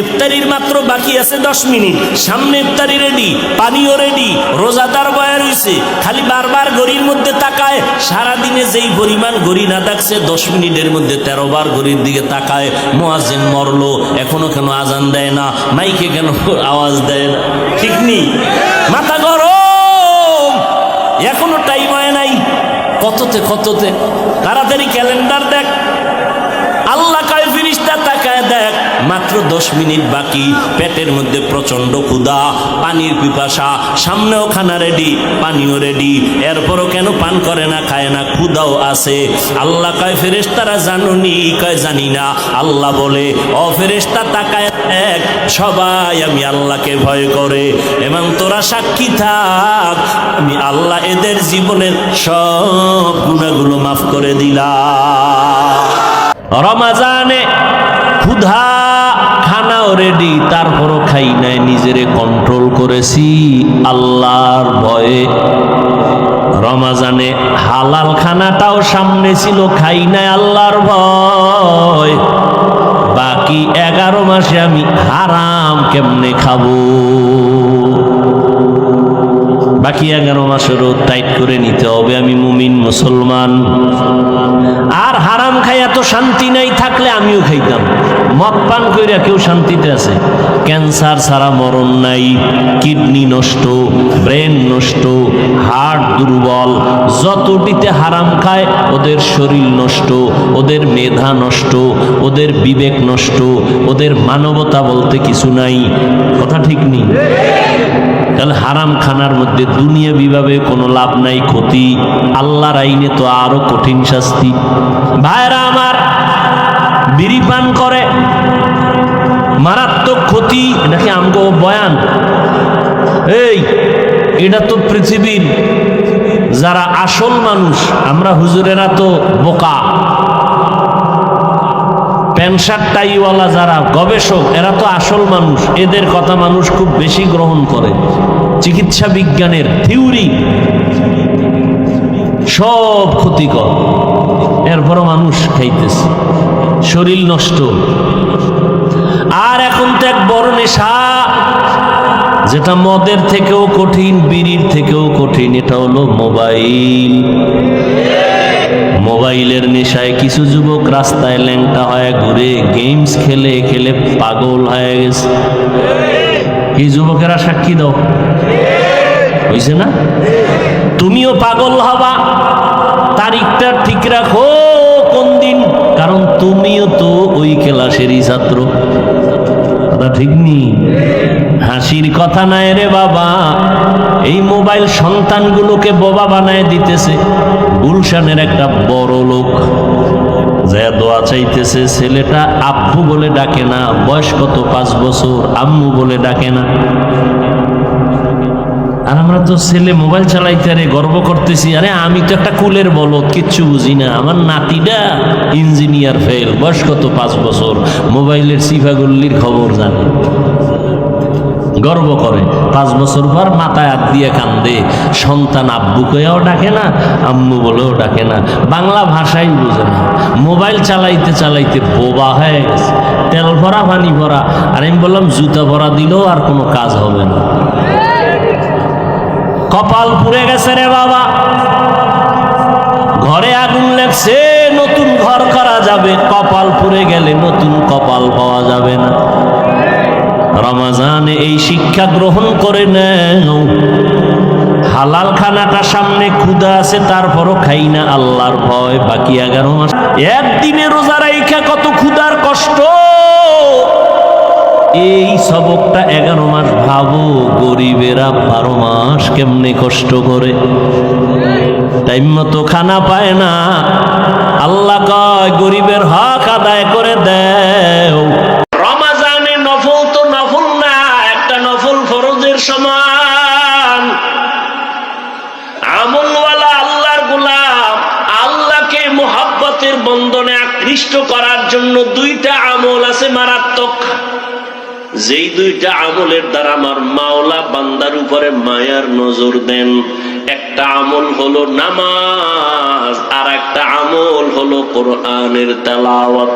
ইফতারির মাত্র বাকি আছে দশ মিনিট। সামনে ইফতারি রেডি পানিও রেডি রোজাদার বয়া রইছে খালি বারবার গড়ির মধ্যে তাকায়, সারাদিনে যেই পরিমাণ গড়ি না থাকছে, দশ মিনিটের মধ্যে তেরো বার গড়ির দিকে তাকায় মোয়াজেন মরলো, এখনও কেন আজান দেয় না, মাইকে কেন আওয়াজ দেয় না? ঠিক নেই। মাথা গরম! এখনও টাইম হয় নাই। কততে কততে? তাড়াতাড়ি ক্যালেন্ডার দেখ। আল্লাহ কায় ফিরিস্তা তাকায় দেখ মাত্র দশ মিনিট বাকি। পেটের মধ্যে প্রচণ্ড ক্ষুধা, পানির পিপাসা, সামনেও খানা রেডি পানিও রেডি এরপরও কেন পান করে না, খায় না, ক্ষুধাও আছে। আল্লাহ কয় ফেরেস্তারা জানুনি, কয়, জানি না। আল্লাহ বলে, ও ফেরেস্তা তাকায় দেখ, সবাই আমি আল্লাহকে ভয় করে। এবং তোরা সাক্ষী থাক, আমি আল্লাহ এদের জীবনের সব গুণাগুলো মাফ করে দিলাম। রমাজানে রেডি তারপরও খাই নাই, নিজেরে কন্ট্রোল করেছি, আল্লাহর ভয়ে। রমাজানে হালাল খানাটাও সামনে ছিল, খাই নাই আল্লাহর ভয়। বাকি এগারো মাসে আমি হারাম কেমনে খাব? বাকি এগারো মাসেরও টাইট করে নিতে হবে, আমি মুমিন মুসলমান। আর হারাম খাই এত শান্তি নাই থাকলে আমিও খাইতাম। মদ পান কইরা কেউ শান্তিতে আছে? ক্যান্সার ছাড়া মরণ নাই, কিডনি নষ্ট, ব্রেন নষ্ট হার্ট দুর্বল, যতটিতে হারাম খায় ওদের শরীর নষ্ট, ওদের মেধা নষ্ট, ওদের বিবেক নষ্ট, ওদের মানবতা বলতে কিছু নাই। কথা ঠিক নেই? তাহলে হারাম খানার মধ্যে দুনিয়া বিভাবে কোনো লাভ নাই, ক্ষতি। আল্লাহর আইনে তো আরও কঠিন শাস্তি। ভাইরা আমার, বিড়ি পান করে, মারাত্মক ক্ষতি নাকি আমগো বয়ান? এই, এটা তো পৃথিবীর যারা আসল মানুষ, আমরা হুজুরেরা তো বোকা। প্যান্ট টাইওয়ালা যারা গবেষক, এরা তো আসল মানুষ। এদের কথা মানুষ খুব বেশি গ্রহণ করে। চিকিৎসা বিজ্ঞানের থিওরি সব ক্ষতিকর। এরপরও মানুষ খাইতেছে। শরীর নষ্ট। আর এখন তো এক বড় নেশা, যেটা মদের থেকেও কঠিন, বিড়ির থেকেও কঠিন, এটা হলো মোবাইল। নেশায় কিছু যুবক রাস্তায় ল্যাংটা হয়ে ঘুরে গেমস খেলে খেলে পাগল হয়ে গেছে। এই যুবকেরা সাক্ষী দাও। হয়েছে না? তুমিও পাগল হবা। তারিখটা ঠিক রাখো কোন দিন। কারণ তুমিও তো ওই ক্লাসেরই ছাত্র। কথা ঠিক নেই হাসির কথা নাই রে বাবা। এই মোবাইল সন্তানগুলোকে বোবা বানায় দিতেছে। গুলশানের একটা বড় লোক, যে দোয়া চাইতেছে, ছেলেটা আব্বু বলে ডাকে না, বয়স কত? পাঁচ বছর। আম্মু বলে ডাকে না। আর আমরা তো ছেলে মোবাইল চালাইতে আরে গর্ব করতেছি, আরে আমি তো একটা কুলের বলদ, কিচ্ছু বুঝি না। আমার নাতিটা ইঞ্জিনিয়ার ফেল, বয়স কত? পাঁচ বছর। মোবাইলের সিফাগুল্লির খবর জানে। গর্ব করে। পাঁচ বছর পর মাথায় হাত দিয়ে কান্দে। সন্তান আব্বু কয়েও ডাকে না, আম্মু বলেও ডাকে না। বাংলা ভাষাই বোঝে না। মোবাইল চালাইতে চালাইতে বোবা হয়ে গেছে। তেল ভরা, পানি ভরা। আর আমি বললাম, জুতা ভরা দিলেও আর কোনো কাজ হবে না। কপাল পুড়ে গেছে রে বাবা। ঘরে আগুন লেগছে, নতুন ঘর করা যাবে। কপাল পুড়ে গেলে নতুন কপাল পাওয়া যাবে না। রমাজানে এই শিক্ষা গ্রহণ করে নেও। হালাল খানাটা সামনে ক্ষুদা আছে, তারপরও খাই না আল্লাহর ভয়, বাকি এগারো মাস। একদিনে রোজা রাইখা কত ক্ষুদার কষ্ট। এই সবকটা এগারো মাস ভাবো, গরিবেরা বারো মাস কেমনে কষ্ট করে। টাইম মতো খানা পায় না। আল্লাহ কয়, গরিবের হক আদায় করে দেও। মোহাব্বতের বন্ধনে আকৃষ্ট করার জন্য দুইটা আমল আছে মারাত্মক। যেই দুইটা আমলের দ্বারা আমার মাওলা বান্দার উপরে মায়ার নজর দেন। একটা আমল হলো নামাজ, আর একটা আমল হলো কোরআনের তেলাওয়াত।